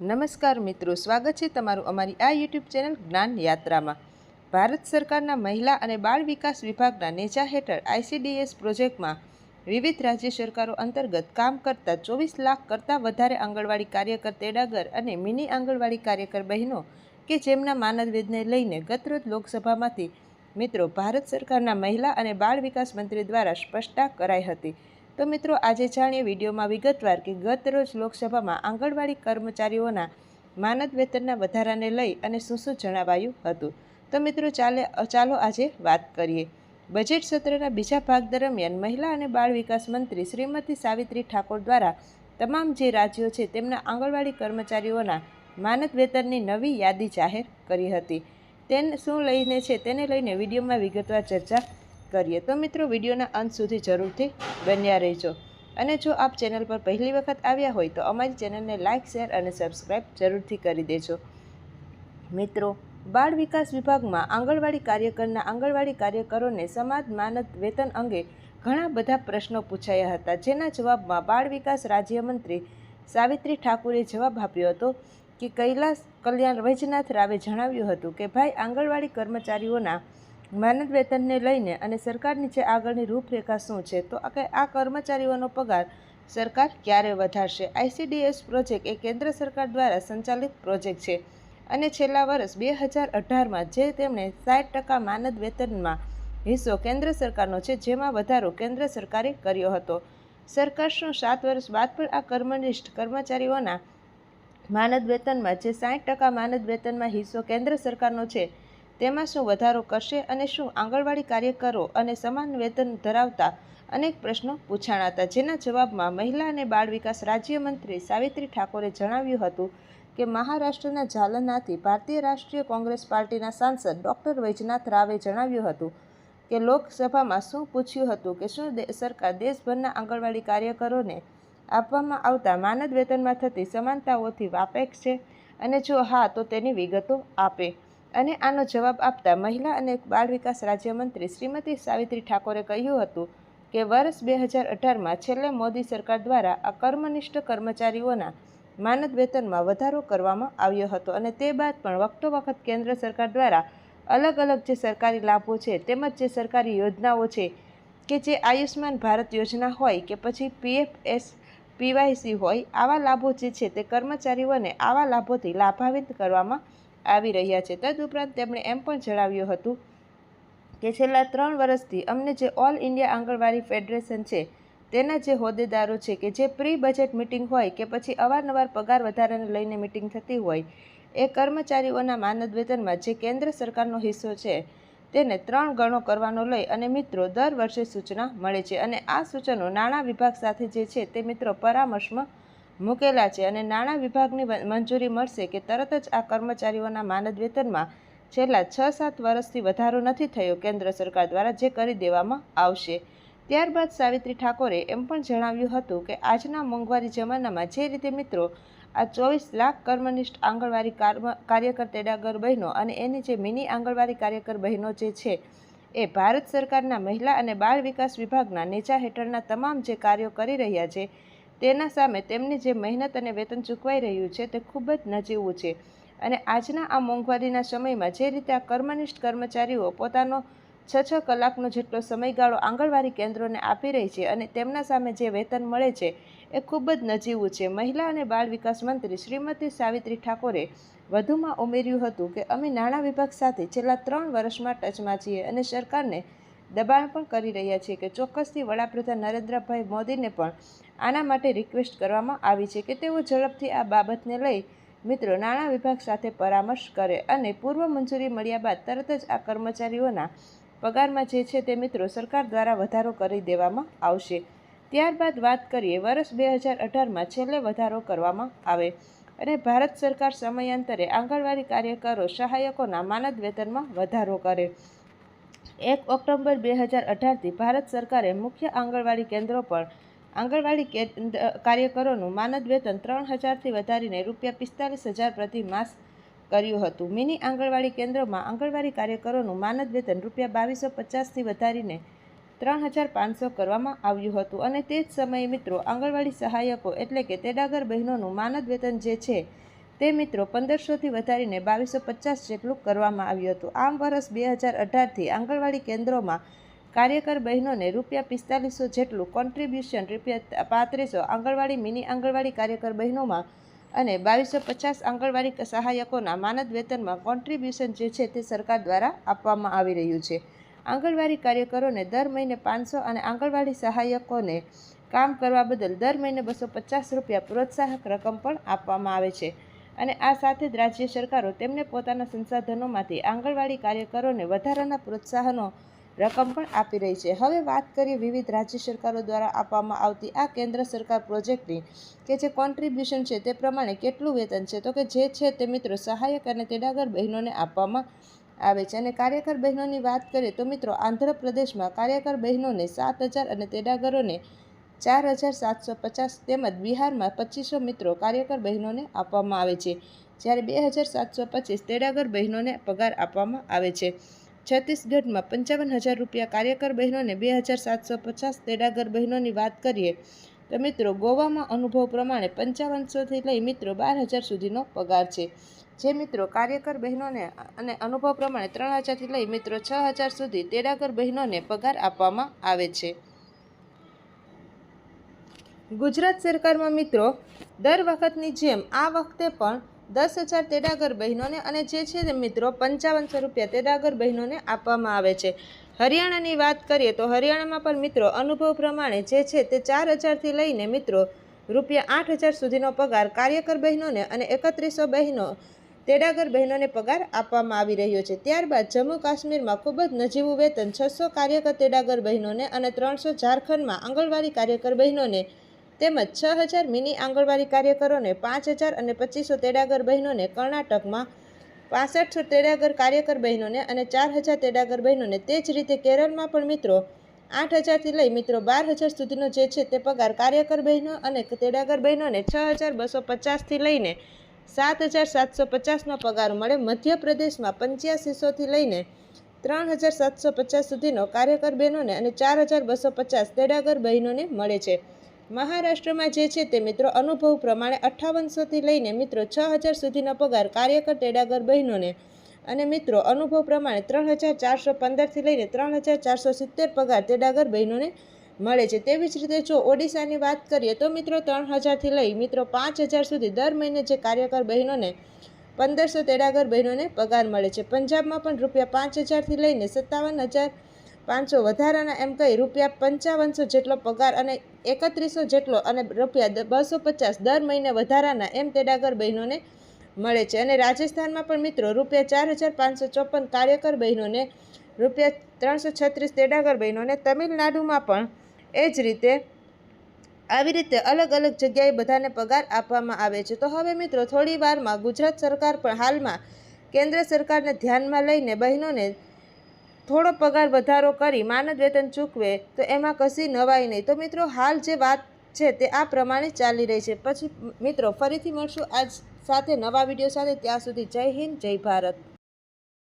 નમસ્કાર મિત્રો, સ્વાગત છે તમારું અમારી આ યુટ્યુબ ચેનલ જ્ઞાન યાત્રામાં. ભારત સરકારના મહિલા અને બાળ વિકાસ વિભાગના નેજા હેઠળ આઈસીડીએસ પ્રોજેક્ટમાં વિવિધ રાજ્ય સરકારો અંતર્ગત કામ કરતા ચોવીસ લાખ કરતાં વધારે આંગણવાડી કાર્યકર તેડાગર અને મિની આંગણવાડી કાર્યકર બહેનો કે જેમના માનદવેદને લઈને ગતરોજ લોકસભામાંથી મિત્રો, ભારત સરકારના મહિલા અને બાળ વિકાસ મંત્રી દ્વારા સ્પષ્ટતા કરાઈ હતી. તો મિત્રો, આજે જાણીએ વિડીયોમાં વિગતવાર કે ગત રોજ લોકસભામાં આંગણવાડી કર્મચારીઓના માનદ વેતનના વધારાને લઈ અને શું શું જણાવાયું હતું. તો મિત્રો, ચાલે, ચાલો આજે વાત કરીએ. બજેટ સત્રના બીજા ભાગ દરમિયાન મહિલા અને બાળ વિકાસ મંત્રી શ્રીમતી સાવિત્રી ઠાકોર દ્વારા તમામ જે રાજ્યો છે તેમના આંગણવાડી કર્મચારીઓના માનદ વેતનની નવી યાદી જાહેર કરી હતી. તેને, શું લઈને છે તેને લઈને વિડીયોમાં વિગતવાર ચર્ચા કરીએ. તો મિત્રો, વિડીયોના અંત સુધી જરૂરથી બન્યા રહેજો. અને જો આપ ચેનલ પર પહેલી વખત આવ્યા હોય, તો અમારી ચેનલને લાઇક, શેર અને સબસ્ક્રાઈબ જરૂરથી કરી દેજો. મિત્રો, બાળ વિકાસ વિભાગમાં આંગણવાડી કાર્યકરના આંગણવાડી કાર્યકરોને સમાજ માનદ વેતન અંગે ઘણા બધા પ્રશ્નો પૂછાયા હતા. જેના જવાબમાં બાળ વિકાસ રાજ્યમંત્રી સાવિત્રી ઠાકુરે જવાબ આપ્યો હતો કે, કૈલાસ કલ્યાણ વૈજનાથ રાવે જણાવ્યું હતું કે, ભાઈ, આંગણવાડી કર્મચારીઓના માનદ વેતનને લઈને અને સરકારની જે આગળની રૂપરેખા શું છે, તો કે આ કર્મચારીઓનો પગાર સરકાર ક્યારે વધારશે? આઈસીડીએસ પ્રોજેક્ટ એ કેન્દ્ર સરકાર દ્વારા સંચાલિત પ્રોજેક્ટ છે અને છેલ્લા વર્ષ બે હજાર અઢારમાં જે તેમણે સાઠ ટકા માનદ વેતનમાં હિસ્સો કેન્દ્ર સરકારનો છે, જેમાં વધારો કેન્દ્ર સરકારે કર્યો હતો. સરકાર શું સાત વર્ષ બાદ પણ આ કર્મનિષ્ઠ કર્મચારીઓના માનદ વેતનમાં જે સાઠ ટકા માનદ વેતનમાં હિસ્સો કેન્દ્ર સરકારનો છે તેમાં શું વધારો કરશે અને શું આંગણવાડી કાર્યકરો અને સમાન વેતન ધરાવતા અનેક પ્રશ્નો પૂછાણા હતા જેના જવાબમાં મહિલા અને બાળ વિકાસ રાજ્યમંત્રી સાવિત્રી ઠાકોરે જણાવ્યું હતું કે મહારાષ્ટ્રના જાલનાથી ભારતીય રાષ્ટ્રીય કોંગ્રેસ પાર્ટીના સાંસદ ડૉક્ટર વૈજનાથ રાવે જણાવ્યું હતું કે લોકસભામાં શું પૂછ્યું હતું કે શું સરકાર દેશભરના આંગણવાડી કાર્યકરોને આપવામાં આવતા માનદ વેતનમાં થતી સમાનતાઓથી વાપેક છે અને જો હા, તો તેની વિગતો આપે. અને આનો જવાબ આપતા મહિલા અને બાળ વિકાસ રાજ્યમંત્રી શ્રીમતી સાવિત્રી ઠાકોરે કહ્યું હતું કે વર્ષ બે હજાર અઢારમાં છેલ્લે મોદી સરકાર દ્વારા અકર્મનિષ્ઠ કર્મનિષ્ઠ કર્મચારીઓના માનદ વેતનમાં વધારો કરવામાં આવ્યો હતો અને તે બાદ પણ વખતો વખત કેન્દ્ર સરકાર દ્વારા અલગ અલગ જે સરકારી લાભો છે તેમજ જે સરકારી યોજનાઓ છે કે જે આયુષ્માન ભારત યોજના હોય કે પછી પીએફ એસ પીવાયસી હોય, આવા લાભો જે છે તે કર્મચારીઓને આવા લાભોથી લાભાન્વિત કરવામાં આવી રહ્યા છે. તદુપરાંત તેમણે એમ પણ જણાવ્યું હતું કે છેલ્લા ત્રણ વર્ષથી અમને જે ઓલ ઇન્ડિયા આંગણવાડી ફેડરેશન છે, તેના જે હોદ્દેદારો છે કે જે પ્રી બજેટ મિટિંગ હોય કે પછી અવારનવાર પગાર વધારાને લઈને મિટિંગ થતી હોય, એ કર્મચારીઓના માનદ વેતનમાં જે કેન્દ્ર સરકારનો હિસ્સો છે, તેને ત્રણ ગણો કરવાનો લઈ અને મિત્રો દર વર્ષે સૂચના મળે છે. અને આ સૂચનો નાણાં વિભાગ સાથે જે છે તે મિત્રો પરામર્શમાં મૂકેલા છે અને નાણાં વિભાગની મંજૂરી મળશે કે તરત જ આ કર્મચારીઓના માનદ વેતનમાં છેલ્લા છ સાત વર્ષથી વધારો નથી થયો કેન્દ્ર સરકાર દ્વારા જે કરી દેવામાં આવશે. ત્યારબાદ સાવિત્રી ઠાકોરે એમ પણ જણાવ્યું હતું કે આજના મોંઘવારી જમાનામાં જે રીતે મિત્રો આ ચોવીસ લાખ કર્મનિષ્ઠ આંગણવાડી કાર્યકર તેડાગર બહેનો અને એની જે મિની આંગણવાડી કાર્યકર બહેનો જે છે એ ભારત સરકારના મહિલા અને બાળ વિકાસ વિભાગના નેજા હેઠળના તમામ જે કાર્યો કરી રહ્યા છે તેના સામે તેમની જે મહેનત અને વેતન ચૂકવાઈ રહ્યું છે તે ખૂબ જ નજીવું છે. અને આજના આ મોંઘવારીના સમયમાં જે રીતે આ કર્મનિષ્ઠ કર્મચારીઓ પોતાનો છ છ કલાકનો જેટલો સમયગાળો આંગણવાડી કેન્દ્રોને આપી રહી છે અને તેમના સામે જે વેતન મળે છે એ ખૂબ જ નજીવું છે. મહિલા અને બાળ વિકાસ મંત્રી શ્રીમતી સાવિત્રી ઠાકોરે વધુમાં ઉમેર્યું હતું કે, અમે નાણાં વિભાગ સાથે છેલ્લા ત્રણ વર્ષમાં ટચમાં છીએ અને સરકારને દબાણ પણ કરી રહ્યા છે કે ચોક્કસથી વડાપ્રધાન નરેન્દ્રભાઈ મોદીને પણ આના માટે રિક્વેસ્ટ કરવામાં આવી છે કે તેઓ ઝડપથી આ બાબતને લઈ મિત્રો નાણાં વિભાગ સાથે પરામર્શ કરે અને પૂર્વ મંજૂરી મળ્યા બાદ તરત જ આ કર્મચારીઓના પગારમાં જે છે તે મિત્રો સરકાર દ્વારા વધારો કરી દેવામાં આવશે. ત્યારબાદ વાત કરીએ, વર્ષ બે હજાર અઢારમાં છેલ્લે વધારો કરવામાં આવે અને ભારત સરકાર સમયાંતરે આંગણવાડી કાર્યકરો સહાયકોના માનદ વેતનમાં વધારો કરે. એક ઓક્ટોબર બે હજાર અઢારથી ભારત સરકારે મુખ્ય આંગણવાડી કેન્દ્રો પર આંગણવાડી કાર્યકરોનું માનદ વેતન ત્રણ હજારથી વધારીને રૂપિયા પિસ્તાલીસ હજાર પ્રતિ માસ કર્યું હતું. મિની આંગણવાડી કેન્દ્રોમાં આંગણવાડી કાર્યકરોનું માનદ વેતન રૂપિયા બાવીસો પચાસથી વધારીને ત્રણ હજાર પાંચસો કરવામાં આવ્યું હતું. અને તે જ સમયે મિત્રો, આંગણવાડી સહાયકો એટલે કે તેડાગર બહેનોનું માનદ વેતન જે છે તે મિત્રો પંદરસોથી વધારીને બાવીસો પચાસ જેટલું કરવામાં આવ્યું હતું. આમ વર્ષ બે હજાર અઢારથી આંગણવાડી કેન્દ્રોમાં કાર્યકર બહેનોને રૂપિયા પિસ્તાલીસો જેટલું કોન્ટ્રીબ્યુશન રૂપિયા પાંત્રીસો આંગણવાડી, મિની આંગણવાડી કાર્યકર બહેનોમાં અને બાવીસો પચાસ આંગણવાડી સહાયકોના માનદ વેતનમાં કોન્ટ્રીબ્યુશન જે છે તે સરકાર દ્વારા આપવામાં આવી રહ્યું છે. આંગણવાડી કાર્યકરોને દર મહિને પાંચસો અને આંગણવાડી સહાયકોને કામ કરવા બદલ દર મહિને બસો પચાસ રૂપિયા પ્રોત્સાહક રકમ પણ આપવામાં આવે છે. અને આ સાથે જ રાજ્ય સરકારો તેમને પોતાના સંસાધનોમાંથી આંગણવાડી કાર્યકરોને વધારાના પ્રોત્સાહનો રકમ પણ આપી રહી છે. હવે વાત કરીએ વિવિધ રાજ્ય સરકારો દ્વારા આપવામાં આવતી આ કેન્દ્ર સરકાર પ્રોજેક્ટની કે જે કોન્ટ્રીબ્યુશન છે તે પ્રમાણે કેટલું વેતન છે? તો કે જે છે તે મિત્રો સહાયક અને તેડાગર બહેનોને આપવામાં આવે છે. અને કાર્યકર બહેનોની વાત કરીએ તો મિત્રો આંધ્રપ્રદેશમાં કાર્યકર બહેનોને સાત હજાર અને તેડાગરોને ચાર હજાર સાતસો પચાસ તેમજ બિહારમાં પચીસો મિત્રો કાર્યકર બહેનોને આપવામાં આવે છે. જ્યારે બે હજાર સાતસો પચીસ તેડાગર બહેનોને પગાર આપવામાં આવે છે. છત્તીસગઢમાં પંચાવન હજાર રૂપિયા કાર્યકર બહેનોને બે હજાર સાતસો પચાસ તેડાગર બહેનોની વાત કરીએ તો મિત્રો ગોવામાં અનુભવ પ્રમાણે પંચાવનસોથી લઈ મિત્રો બાર હજાર સુધીનો પગાર છે. જે મિત્રો કાર્યકર બહેનોને અને અનુભવ પ્રમાણે ત્રણ હજારથી લઈ મિત્રો છ હજાર સુધી તેડાગર બહેનોને પગાર આપવામાં આવે છે. ગુજરાત સરકારમાં મિત્રો, દર વખતની જેમ આ વખતે પણ દસ હજાર તેડાગર બહેનોને અને જે છે મિત્રો પંચાવનસો રૂપિયા તેડાગર બહેનોને આપવામાં આવે છે. હરિયાણાની વાત કરીએ તો હરિયાણામાં પણ મિત્રો અનુભવ પ્રમાણે જે છે તે ચાર હજારથી લઈને મિત્રો રૂપિયા આઠ હજાર સુધીનો પગાર કાર્યકર બહેનોને અને એકત્રીસો બહેનો તેડાગર બહેનોને પગાર આપવામાં આવી રહ્યો છે. ત્યારબાદ જમ્મુ કાશ્મીરમાં ખૂબ જ નજીવું વેતન છસો કાર્યકર તેડાગર બહેનોને અને ત્રણસો ઝારખંડમાં આંગણવાડી કાર્યકર બહેનોને તેમજ છ હજાર મિની આંગણવાડી કાર્યકરોને પાંચ હજાર અને પચીસો તેડાગર બહેનોને કર્ણાટકમાં પાસઠસો તેડાગર કાર્યકર બહેનોને અને ચાર હજાર તેડાગર બહેનોને તે જ રીતે કેરળમાં પણ મિત્રો આઠ હજારથી લઈ મિત્રો બાર હજાર સુધીનો જે છે તે પગાર કાર્યકર બહેનો અને તેડાગર બહેનોને છ હજાર બસો પચાસથી લઈને સાત હજાર સાતસો પચાસનો પગાર મળે. મધ્યપ્રદેશમાં પંચ્યાસીસોથી લઈને ત્રણ હજાર સાતસો પચાસ સુધીનો કાર્યકર બહેનોને અને ચાર હજાર બસો પચાસ તેડાગર બહેનોને મળે છે. મહારાષ્ટ્રમાં જે છે તે મિત્રો અનુભવ પ્રમાણે અઠ્ઠાવનસોથી લઈને મિત્રો છ હજાર સુધીનો પગાર કાર્યકર તેડાગર બહેનોને અને મિત્રો અનુભવ પ્રમાણે ત્રણ હજાર ચારસો પંદરથી લઈને ત્રણ હજાર ચારસો સિત્તેર પગાર તેડાગર બહેનોને મળે છે. તેવી જ રીતે જો ઓડિશાની વાત કરીએ તો મિત્રો ત્રણ હજારથી લઈ મિત્રો પાંચ હજાર સુધી દર મહિને જે કાર્યકર બહેનોને પંદરસો તેડાગર બહેનોને પગાર મળે છે. પંજાબમાં પણ રૂપિયા પાંચ હજારથી લઈને સત્તાવન હજાર પાંચસો વધારાના એમ કહી રૂપિયા પંચાવનસો જેટલો પગાર અને એકત્રીસો જેટલો અને રૂપિયા બસો પચાસ દર મહિને વધારાના એમ તેડાગર બહેનોને મળે છે. અને રાજસ્થાનમાં પણ મિત્રો રૂપિયા ચાર હજાર પાંચસો ચોપન કાર્યકર બહેનોને રૂપિયા ત્રણસો છત્રીસ તેડાગર બહેનોને તમિલનાડુમાં પણ એ જ રીતે આવી રીતે અલગ અલગ જગ્યાએ બધાને પગાર આપવામાં આવે છે. તો હવે મિત્રો થોડી વારમાં ગુજરાત સરકાર પણ હાલમાં કેન્દ્ર સરકારને ધ્યાનમાં લઈને બહેનોને થોડો પગાર વધારો કરી માનદ વેતન ચૂકવે, તો એમાં કશી નવાઈ નહીં. તો મિત્રો, હાલ જે વાત છે તે આ પ્રમાણે ચાલી રહી છે. પછી મિત્રો, ફરીથી મળશું આજ સાથે નવા વીડિયો સાથે. ત્યાં સુધી જય હિન્દ, જય ભારત.